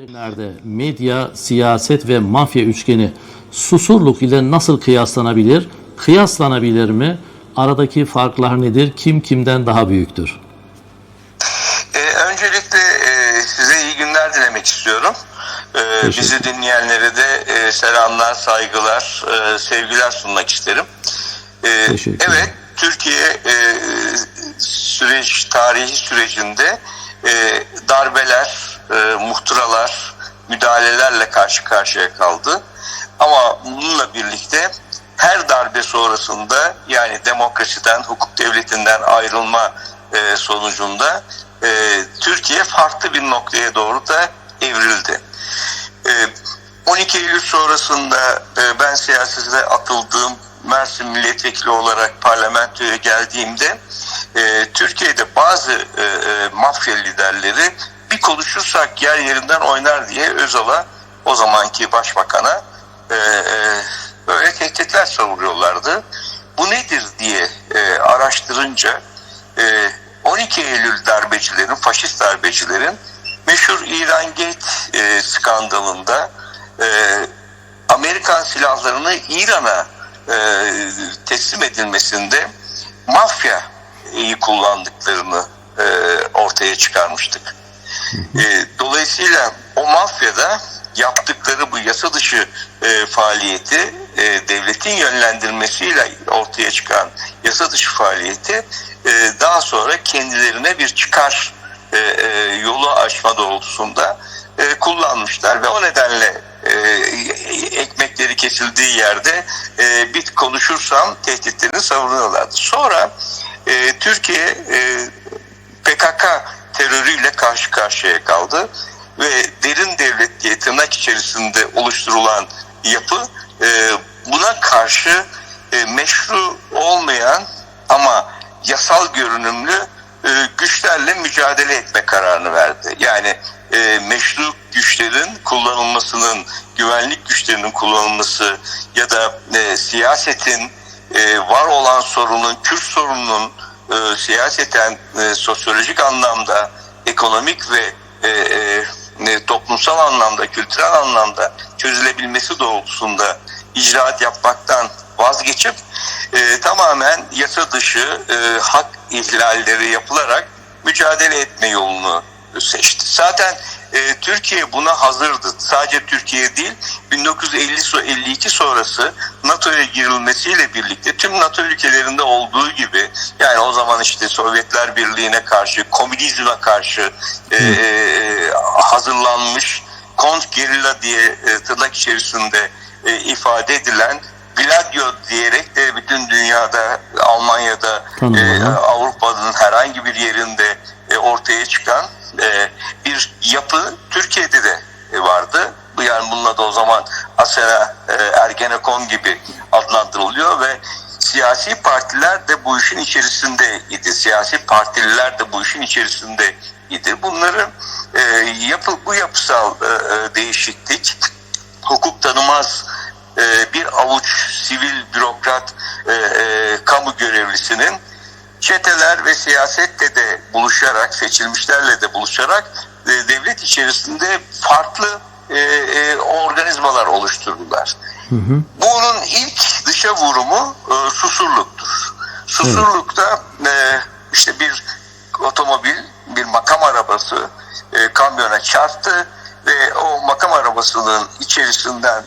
Yerlerde medya, siyaset ve mafya üçgeni Susurluk ile nasıl kıyaslanabilir? Kıyaslanabilir mi? Aradaki farklar nedir? Kim kimden daha büyüktür? Ee, öncelikle e, size iyi günler dilemek istiyorum. Ee, bizi dinleyenlere de e, selamlar, saygılar, e, sevgiler sunmak isterim. Ee, Teşekkür evet, Türkiye e, süreç tarihi sürecinde e, darbeler, e, muhtıralar, müdahalelerle karşı karşıya kaldı. Ama bununla birlikte her darbe sonrasında yani demokrasiden, hukuk devletinden ayrılma e, sonucunda e, Türkiye farklı bir noktaya doğru da evrildi. E, 12 Eylül sonrasında e, ben siyasete atıldığım Mersin milletvekili olarak parlamentoya geldiğimde e, Türkiye'de bazı e, e, mafya liderleri bir konuşursak yer yerinden oynar diye Özal'a o zamanki başbakana e, e, böyle tehditler savuruyorlardı. Bu nedir diye e, araştırınca e, 12 Eylül darbecilerin, faşist darbecilerin meşhur İran Gate e, skandalında e, Amerikan silahlarını İran'a e, teslim edilmesinde mafyayı kullandıklarını e, ortaya çıkarmıştık. E, dolayısıyla o mafyada yaptıkları bu yasa dışı e, faaliyeti e, devletin yönlendirmesiyle ortaya çıkan yasa dışı faaliyeti e, daha sonra kendilerine bir çıkar e, e, yolu açma doğrultusunda e, kullanmışlar ve o nedenle e, ekmekleri kesildiği yerde e, bir konuşursam tehditlerini savunuyorlardı. Sonra e, Türkiye e, PKK terörüyle karşı karşıya kaldı ve derin devlet diye tırnak içerisinde oluşturulan yapı e, buna karşı e, meşru olmayan ama yasal görünümlü e, güçlerle mücadele etme kararını verdi. Yani e, meşru güçlerin kullanılmasının, güvenlik güçlerinin kullanılması ya da e, siyasetin e, var olan sorunun, Kürt sorununun e, siyaseten, e, sosyolojik anlamda, ekonomik ve e, e, toplumsal anlamda, kültürel anlamda çözülebilmesi doğrultusunda icraat yapmaktan vazgeçip e, tamamen yasa dışı e, hak ihlalleri yapılarak mücadele etme yolunu seçti. Zaten e, Türkiye buna hazırdı. Sadece Türkiye değil, 1950-52 sonrası NATO'ya girilmesiyle birlikte tüm NATO ülkelerinde olduğu gibi yani o zaman işte Sovyetler Birliği'ne karşı, komünizme karşı e, e, hazırlanmış kont gerilla diye e, tırnak içerisinde e, ifade edilen Gladio diyerek de bütün dünyada Almanya'da e, Avrupa'nın herhangi bir yerinde ortaya çıkan e, bir yapı Türkiye'de de e, vardı. Yani bununla da o zaman Asena e, Ergenekon gibi adlandırılıyor ve siyasi partiler de bu işin içerisindeydi. Siyasi partililer de bu işin içerisindeydi. Bunların e, yapı bu yapısal değişiklik hukuk tanımaz bir avuç sivil bürokrat kamu görevlisinin çeteler ve siyasetle de buluşarak, seçilmişlerle de buluşarak e, devlet içerisinde farklı e, e, organizmalar oluşturdular. Bunun ilk dışa vurumu e, Susurluk'tur. Susurluk'ta e, işte bir otomobil, bir makam arabası e, kamyona çarptı ve o makam arabasının içerisinden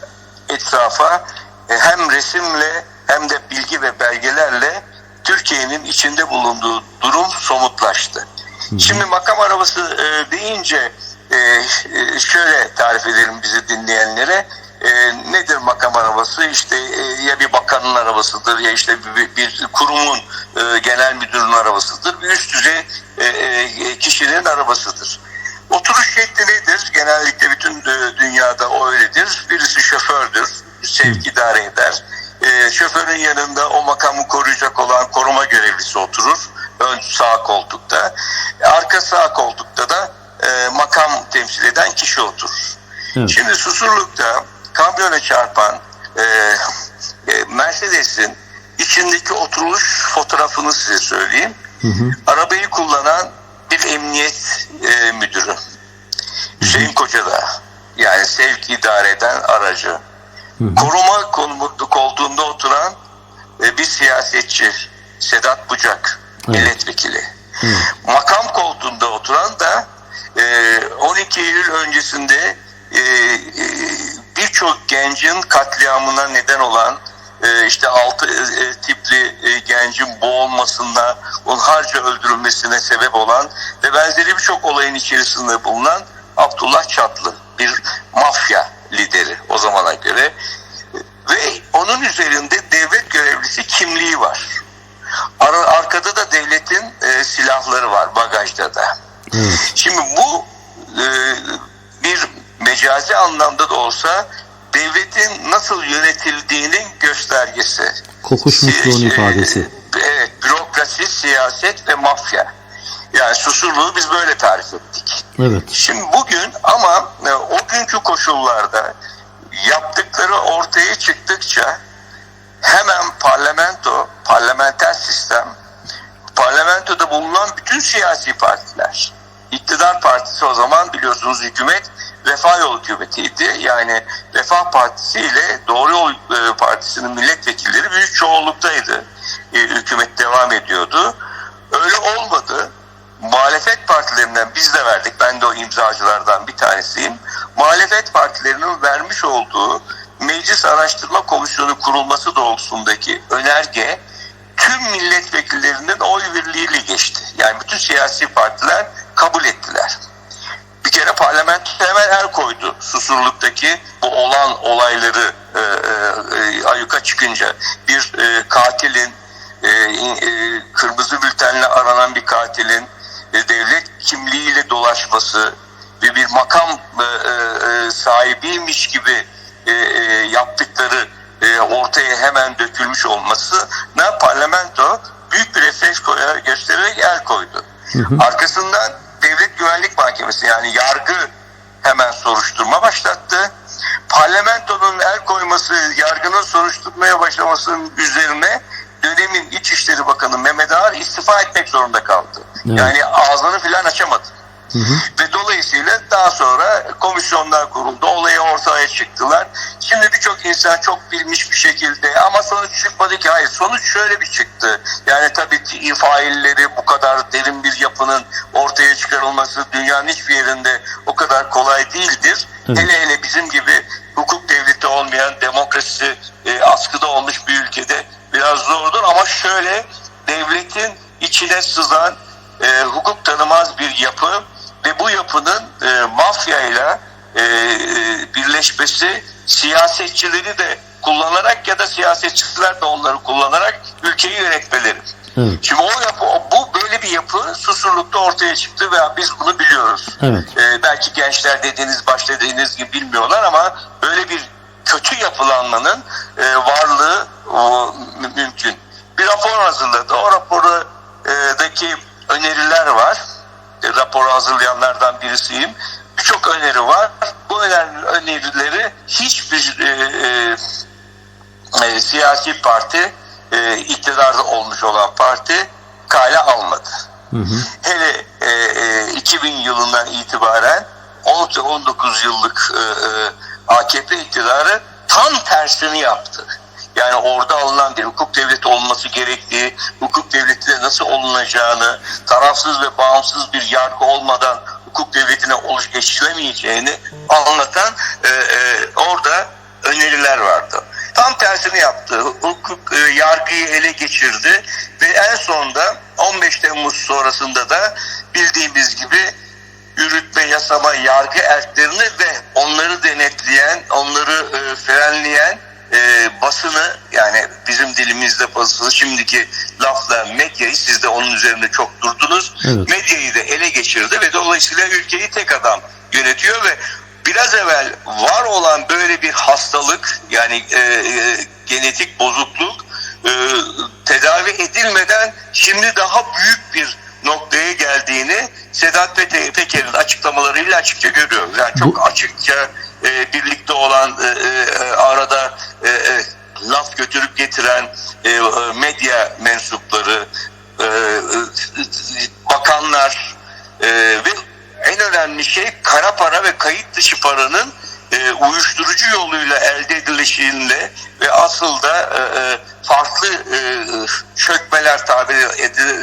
etrafa e, hem resimle hem de bilgi ve belgelerle Türkiye'nin içinde bulunduğu durum somutlaştı. Şimdi makam arabası e, deyince e, e, şöyle tarif edelim bizi dinleyenlere. E, nedir makam arabası? İşte e, ya bir bakanın arabasıdır ya işte bir, bir kurumun e, genel müdürünün arabasıdır. Bir üst düzey e, e, kişinin arabasıdır. Oturuş şekli nedir? Genellikle bütün e, dünyada o öyledir. Birisi şofördür, sevk idare eder. E, şoförün yanında o makamı koruyacak olan koruma görevlisi oturur. Ön sağ koltukta. Arka sağ koltukta da e, makam temsil eden kişi oturur. Evet. Şimdi Susurluk'ta kamyona çarpan e, e, Mercedes'in içindeki oturuş fotoğrafını size söyleyeyim. Arabayı kullanan bir emniyet e, müdürü. Hüseyin Kocadağ yani sevk idare eden aracı. Koruma konumu koltuğunda oturan e, bir siyasetçi Sedat Bucak Evet. milletvekili. Makam koltuğunda oturan da e, 12 Eylül öncesinde e, e, birçok gencin katliamına neden olan e, işte altı e, tipli e, gencin boğulmasına, hunharca öldürülmesine sebep olan ve benzeri birçok olayın içerisinde bulunan Abdullah Çatlı bir mafya lideri o zamana göre ve onun üzerinde devlet görevlisi kimliği var. Ar- arkada da devletin e, silahları var bagajda da. Evet. Şimdi bu e, bir mecazi anlamda da olsa devletin nasıl yönetildiğinin göstergesi. Kokuşmuşluğun e, ifadesi. Evet, bürokrasi, siyaset ve mafya. Yani susurluğu biz böyle tarif ettik. Evet. Şimdi bugün ama e, o günkü koşullarda yaptıkları ortaya çıktıkça hemen parlamento, parlamenter sistem, parlamentoda bulunan bütün siyasi partiler, iktidar partisi o zaman biliyorsunuz hükümet Refah Yol hükümetiydi. Yani Refah Partisi ile Doğru Yol e, Partisi'nin milletvekilleri büyük çoğunluktaydı. E, hükümet devam ediyordu. Öyle olmadı. Muhalefet partilerinden biz de verdik. Ben de o imzacılardan bir tanesiyim. Muhalefet partilerinin vermiş olduğu Meclis Araştırma Komisyonu kurulması doğrultusundaki önerge tüm milletvekillerinin oy birliğiyle geçti. Yani bütün siyasi partiler kabul ettiler. Bir kere parlamento hemen el koydu susurluktaki bu olan olayları e, e, e, ayyuka çıkınca bir e, katilin e, e, kırmızı bültenle aranan bir katilin devlet kimliğiyle dolaşması ve bir makam e, e, sahibiymiş gibi e, e, yaptıkları e, ortaya hemen dökülmüş olması ne parlamento büyük bir refleks göstererek el koydu. Arkasından Devlet Güvenlik Mahkemesi yani yargı hemen soruşturma başlattı. Parlamentonun el koyması, yargının soruşturmaya başlamasının üzerine dönemin İçişleri Bakanı Mehmet Ağar istifa etmek zorunda kaldı. Evet. Yani ağzını filan açamadı. Ve dolayısıyla daha sonra komisyonlar kuruldu. Olayı ortaya çıktılar. Şimdi birçok insan çok bilmiş bir şekilde ama sonuç çıkmadı ki. Hayır sonuç şöyle bir çıktı. Yani tabii ki failleri bu kadar derin bir yapının ortaya çıkarılması dünyanın hiçbir yerinde o kadar kolay değildir. Evet. Hele hele bizim gibi hukuk devleti olmayan demokrasi e, askıda olmuş bir ülkede biraz zordur ama şöyle devletin içine sızan e, hukuk tanımaz bir yapı ve bu yapının e, mafyayla e, e, birleşmesi siyasetçileri de kullanarak ya da siyasetçiler de onları kullanarak ülkeyi yönetmeleri. Evet. Şimdi o yapı, bu böyle bir yapı Susurluk'ta ortaya çıktı ve biz bunu biliyoruz. Evet. Ee, belki gençler dediğiniz başta dediğiniz gibi bilmiyorlar ama böyle bir kötü yapılanmanın e, varlığı o, mü- mümkün. Bir rapor hazırladı. O rapordaki öneriler var. E, raporu hazırlayanlardan birisiyim. Birçok öneri var. Bu öner- önerileri hiçbir e, e, e, siyasi parti e, iktidarda olmuş olan parti kale almadı. Hele e, e, 2000 yılından itibaren 19 yıllık e, e, AKP iktidarı tam tersini yaptı. Yani orada alınan bir hukuk devleti olması gerektiği, hukuk devletine nasıl olunacağını, tarafsız ve bağımsız bir yargı olmadan hukuk devletine oluş geçilemeyeceğini anlatan e, e, orada öneriler vardı. Tam tersini yaptı. Hukuk e, yargıyı ele geçirdi ve en sonunda 15 Temmuz sonrasında da bildiğimiz gibi yürütme, yasama, yargı erklerini ve onları denetleyen, onları e, frenleyen e, basını yani bizim dilimizde basını şimdiki lafla medyayı siz de onun üzerinde çok durdunuz. Evet. Medyayı da ele geçirdi ve dolayısıyla ülkeyi tek adam yönetiyor ve biraz evvel var olan böyle bir hastalık yani e, e, genetik bozukluk e, tedavi edilmeden şimdi daha büyük bir noktaya geldiğini Sedat Peker'in açıklamalarıyla açıkça görüyoruz. Yani çok açıkça e, birlikte olan e, e, arada e, e, laf götürüp getiren e, e, medya mensupları, e, e, bakanlar e, ve en önemli şey kara para ve kayıt dışı paranın e, uyuşturucu yoluyla elde edilişiyle ve asıl da e, e, farklı e, çökmeler tabiri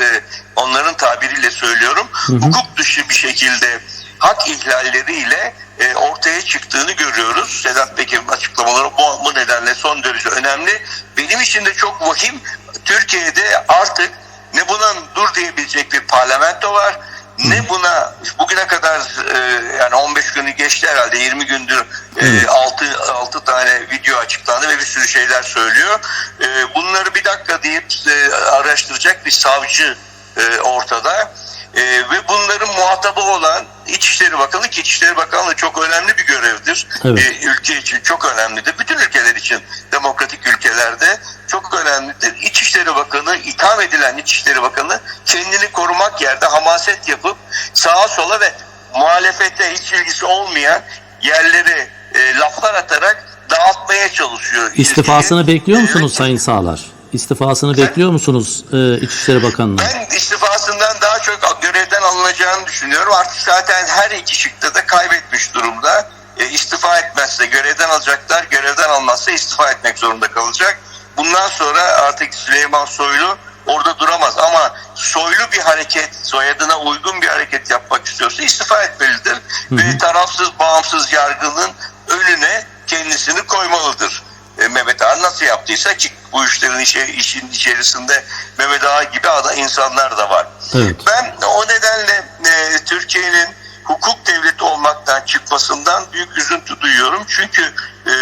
e, onların tabiriyle söylüyorum hukuk dışı bir şekilde hak ihlalleriyle e, ortaya çıktığını görüyoruz. Sedat Peker'in açıklamaları bu, bu nedenle son derece önemli. Benim için de çok vahim. Türkiye'de artık ne buna dur diyebilecek bir parlamento var ne buna bugüne kadar e, yani 15 günü geçti herhalde 20 gündür e, 6 6 tane video açıklandı ve bir sürü şeyler söylüyor. E, bunları bir dakika deyip e, araştıracak bir savcı e, ortada. E, ve bunların muhatabı olan İçişleri Bakanı ki İçişleri Bakanlığı çok önemli bir görevdir. Evet. E, ülke için çok önemlidir. Bütün ülkeler için demokratik ülkelerde çok önemlidir. İçişleri Bakanı, itham edilen İçişleri Bakanı kendini korumak yerde hamaset yapıp sağa sola ve muhalefete hiç ilgisi olmayan yerleri e, laflar atarak dağıtmaya çalışıyor. İstifasını Ülkeyi. bekliyor musunuz Evet. Sayın Sağlar? İstifasını bekliyor musunuz e, İçişleri Bakanı'nın? Ben istifasından daha çok görevden alınacağını düşünüyorum. Artık zaten her iki şıkta da kaybetmiş durumda. E, istifa etmezse görevden alacaklar, görevden almazsa istifa etmek zorunda kalacak. Bundan sonra artık Süleyman Soylu orada duramaz ama soylu bir hareket, soyadına uygun bir hareket yapmak istiyorsa istifa etmelidir. Ve tarafsız, bağımsız yargının önüne kendisini koymalıdır. E, Mehmet Ağa nasıl yaptıysa ki bu işlerin işe, işin içerisinde Mehmet Ağa gibi ada insanlar da var. Evet. Ben o nedenle e, Türkiye'nin hukuk devleti olmaktan çıkmasından büyük üzüntü duyuyorum. Çünkü e,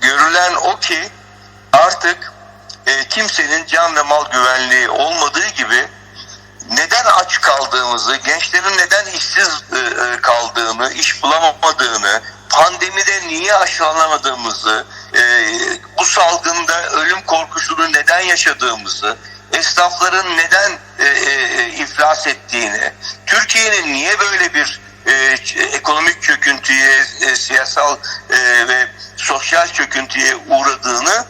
görülen o ki artık e, kimsenin can ve mal güvenliği olmadığı gibi neden aç kaldığımızı, gençlerin neden işsiz e, e, kaldığını, iş bulamadığını, pandemide niye aşılamadığımızı, e, bu salgında ölüm korkusunu neden yaşadığımızı, esnafların neden iflas ettiğini, Türkiye'nin niye böyle bir ekonomik çöküntüye, siyasal ve sosyal çöküntüye uğradığını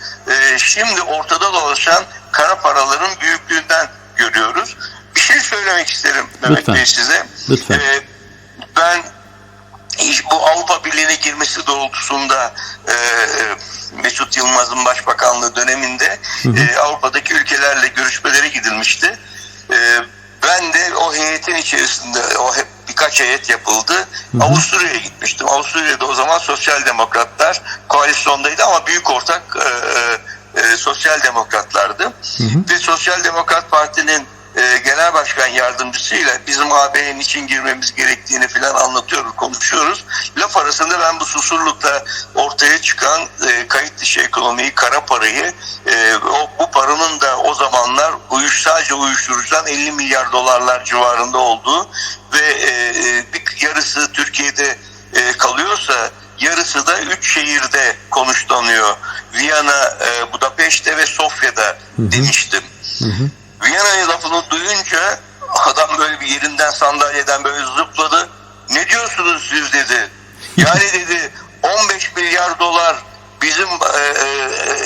şimdi ortada dolaşan kara paraların büyüklüğünden görüyoruz. Bir şey söylemek isterim Mehmet Lütfen. Bey size. Lütfen. E, ben bu Avrupa Birliği'ne girmesi doğrultusunda e, Mesut Yılmaz'ın başbakanlığı döneminde e, Avrupa'daki ülkelerle görüşmelere gidilmişti. E, ben de o heyetin içerisinde o hep birkaç heyet yapıldı. Avusturya'ya gitmiştim. Avusturya'da o zaman sosyal demokratlar koalisyondaydı ama büyük ortak e, e, e, sosyal demokratlardı. Ve Sosyal Demokrat Parti'nin e, genel başkan yardımcısıyla bizim AB'nin için girmemiz gerektiğini falan anlatıyoruz, konuşuyoruz. Laf arasında ben bu susurlukta ortaya çıkan e, kayıt dışı ekonomiyi, kara parayı, e, o, bu paranın da o zamanlar uyuş sadece uyuşturucudan 50 milyar dolarlar civarında olduğu ve e, e, bir yarısı Türkiye'de e, kalıyorsa yarısı da üç şehirde konuşlanıyor. Viyana, e, Budapeşte ve Sofya'da demiştim. Viyana'ya lafını duyunca adam böyle bir yerinden sandalyeden böyle zıpladı. Ne diyorsunuz siz dedi. Yani dedi 15 milyar dolar bizim e, e,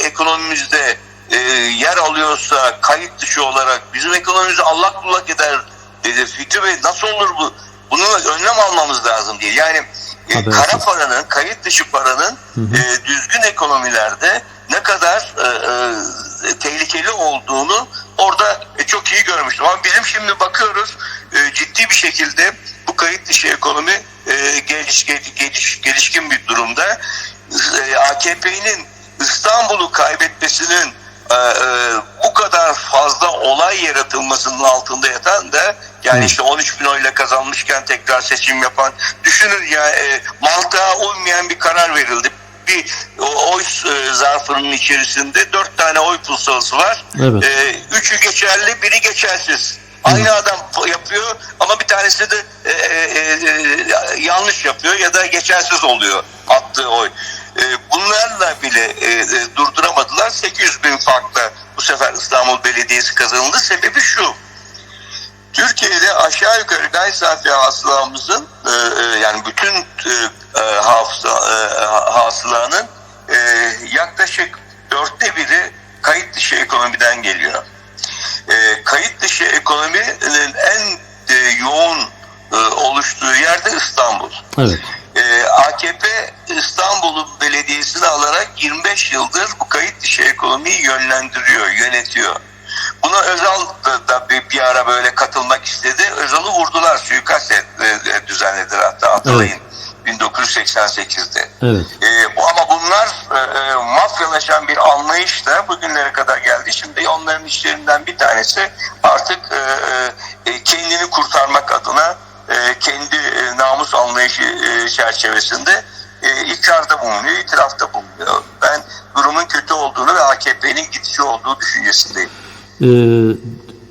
ekonomimizde e, yer alıyorsa kayıt dışı olarak bizim ekonomimizi allak bullak eder dedi. Fikri Bey nasıl olur bu? Bunun önlem almamız lazım diye. Yani e, kara paranın, kayıt dışı paranın e, düzgün ekonomilerde ne kadar e, e, tehlikeli olduğunu orada iyi görmüştüm. Ama bizim şimdi bakıyoruz e, ciddi bir şekilde bu kayıt dışı ekonomi e, geliş, geliş, gelişkin bir durumda. E, AKP'nin İstanbul'u kaybetmesinin e, e, bu kadar fazla olay yaratılmasının altında yatan da yani işte 13 bin oyla kazanmışken tekrar seçim yapan düşünün ya e, mantığa uymayan bir karar verildi. Bir oy e, zarfının içerisinde dört tane oy pusulası var. Evet. E, üçü geçerli, biri geçersiz. Aynı adam yapıyor ama bir tanesi de e, e, e, yanlış yapıyor ya da geçersiz oluyor attığı oy. E, bunlarla bile e, e, durduramadılar. 800 bin farkla bu sefer İstanbul Belediyesi kazanıldı. Sebebi şu. Türkiye'de aşağı yukarı gayri safi hasılamızın e, e, yani bütün e, e, hafıza, e, ha- hasılanın e, yaklaşık dörtte biri kayıt dışı ekonomiden geliyor. E, kayıt dışı ekonominin en e, yoğun e, oluştuğu yerde Evet. Ee, AKP İstanbul Belediyesi'ni alarak 25 yıldır bu kayıt dışı ekonomiyi yönlendiriyor, yönetiyor. Buna Özal da, da bir, bir ara böyle katılmak istedi. Özal'ı vurdular, suikast et- e, düzenlediler hatta hatırlayın. 1988'de. Evet. Bu- ama bunlar e, e, mafyalaşan bir anlayışla bugünlere kadar geldi. Şimdi onların işlerinden bir tanesi artık e, e, kendini kurtarmak adına e, kendi e, namus anlayışı e, çerçevesinde e, ikrarda bulunuyor, itirafta bulunuyor. Ben durumun kötü olduğunu ve AKP'nin gidici olduğu düşüncesindeyim. Ee,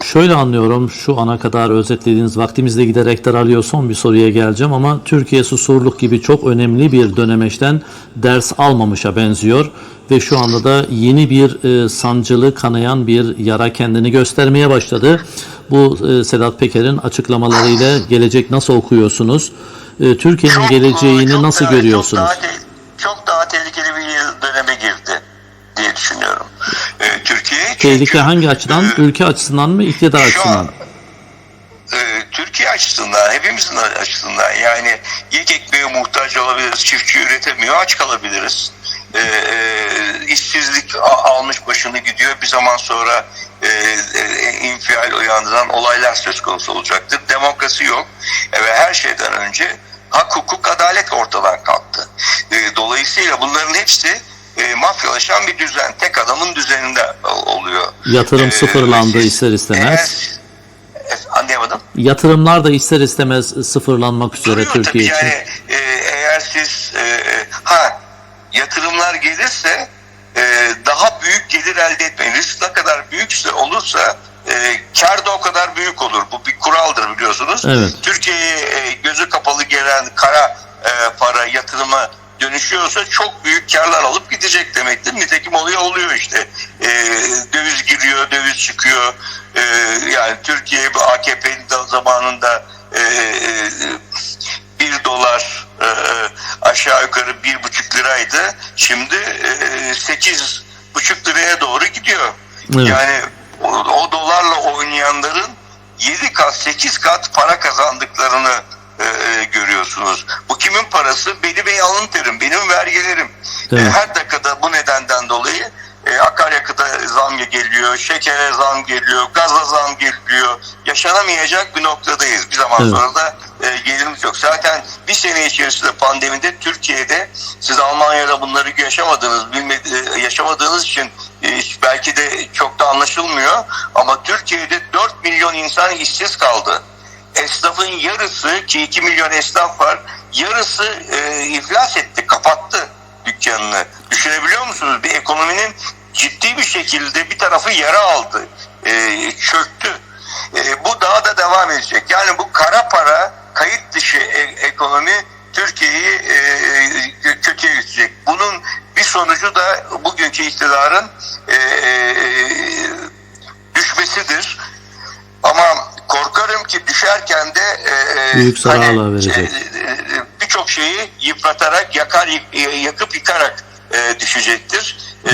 şöyle anlıyorum şu ana kadar özetlediğiniz vaktimizde giderek daralıyor son bir soruya geleceğim ama Türkiye susurluk gibi çok önemli bir dönemeçten ders almamışa benziyor ve şu anda da yeni bir e, sancılı kanayan bir yara kendini göstermeye başladı. Bu e, Sedat Peker'in açıklamalarıyla gelecek nasıl okuyorsunuz? E, Türkiye'nin Çok, geleceğini çok nasıl daha- görüyorsunuz? Çok daha, çok daha tehlikeli bir döneme girdi diye düşünüyorum. Ee, Türkiye çünkü, Tehlike hangi açıdan? e, Ülke açısından mı, iktidar açısından? an- e, Türkiye açısından, hepimizin açısından yani yiyecek ekmeğe muhtaç olabiliriz, çiftçi üretemiyor, aç kalabiliriz. E, e, işsizlik almış başını gidiyor. Bir zaman sonra e, e, infial uyandıran olaylar söz konusu olacaktır. Demokrasi yok E, ve her şeyden önce hak, hukuk, adalet ortadan kalktı. E, dolayısıyla bunların hepsi e, mafyalaşan bir düzen, tek adamın düzeninde oluyor. Yatırım E, sıfırlandı siz- ister istemez. eğer- anlayamadım. Yatırımlar da ister istemez sıfırlanmak üzere Duruyor Türkiye için. yani e, eğer siz e, ha yatırımlar gelirse e, daha büyük gelir elde etmeyin. Risk ne kadar büyükse olursa e, kar da o kadar büyük olur. Bu bir kuraldır biliyorsunuz. Evet. Türkiye'ye e, gözü kapalı gelen kara e, para yatırıma dönüşüyorsa çok büyük karlar alıp gidecek demektir. Nitekim oluyor oluyor işte. E, döviz giriyor, döviz çıkıyor. E, yani Türkiye AKP'nin zamanında e, e, bir dolar e, aşağı yukarı bir buçuk liraydı. Şimdi e, sekiz buçuk liraya doğru gidiyor. Evet. Yani o, o dolarla oynayanların 7 kat 8 kat para kazandıklarını e, e, görüyorsunuz. Bu kimin parası? Benim alın terim, benim vergilerim. Evet. E, her dakikada bu nedenden dolayı e, akaryakıta zam geliyor, şekere zam geliyor, gaza zam geliyor. Yaşanamayacak bir noktadayız. Bir zaman Evet. sonra da e, gelirimiz yok. Zaten bir sene içerisinde pandemide Türkiye'de siz Almanya'da bunları yaşamadığınız, bilmedi, e, yaşamadığınız için e, belki de çok da anlaşılmıyor. Ama Türkiye'de 4 milyon insan işsiz kaldı. Esnafın yarısı ki 2 milyon esnaf var yarısı e, iflas etti, kapattı dükkanını. Düşünebiliyor musunuz? Bir ekonominin ciddi bir şekilde bir tarafı yara aldı, e, çöktü. E, bu daha da devam edecek. Yani bu kara para, kayıt dışı e- ekonomi Türkiye'yi e, kötüye gidecek. Bunun bir sonucu da bugünkü iktidarın e, e, düşmesidir. Ama düşerken de e, Büyük zararla verecek. e, e, birçok şeyi yıpratarak, yakar yakıp yıkarak e, düşecektir. E,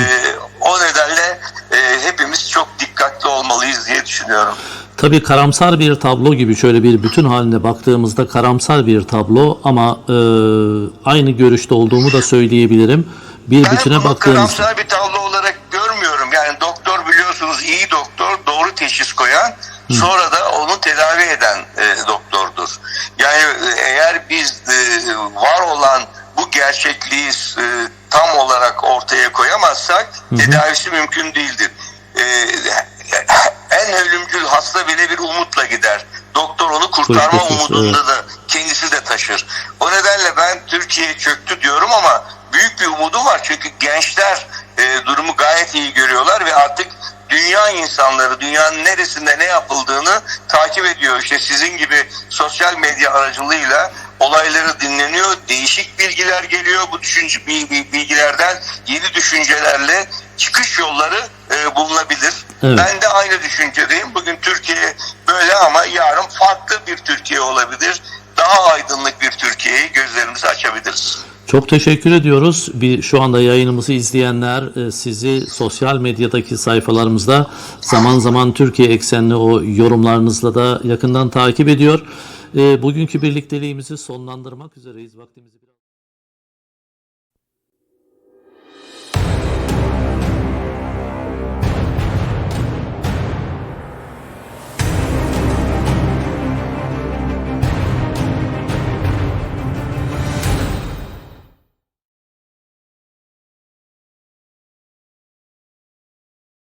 o nedenle e, hepimiz çok dikkatli olmalıyız diye düşünüyorum. Tabii karamsar bir tablo gibi şöyle bir bütün halinde baktığımızda karamsar bir tablo ama e, aynı görüşte olduğumu da söyleyebilirim. Bir Ben bütüne baktığımızda. karamsar bir tablo olarak görmüyorum. Yani doktor biliyorsunuz iyi doktor, doğru teşhis koyan, sonra da onu tedavi eden e, doktordur. Yani e, eğer biz e, var olan bu gerçekliği e, tam olarak ortaya koyamazsak tedavisi mümkün değildir. E, en ölümcül hasta bile bir umutla gider. Doktor onu kurtarma Kuşkusuz, umudunda da kendisi de taşır. O nedenle ben Türkiye çöktü diyorum ama büyük bir umudum var. Çünkü gençler e, durumu gayet iyi görüyorlar ve artık dünya insanları dünyanın neresinde ne yapıldığını takip ediyor. İşte sizin gibi sosyal medya aracılığıyla olayları dinleniyor. Değişik bilgiler geliyor. Bu düşünce bil- bil- bilgilerden yeni düşüncelerle çıkış yolları e, bulunabilir. Evet. Ben de aynı düşüncedeyim. Bugün Türkiye böyle ama yarın farklı bir Türkiye olabilir. Daha aydınlık bir Türkiye'yi açabiliriz. Çok teşekkür ediyoruz. Bir şu anda yayınımızı izleyenler e, sizi sosyal medyadaki sayfalarımızda zaman zaman Türkiye eksenli o yorumlarınızla da yakından takip ediyor. e, bugünkü birlikteliğimizi sonlandırmak üzereyiz. Vaktimizi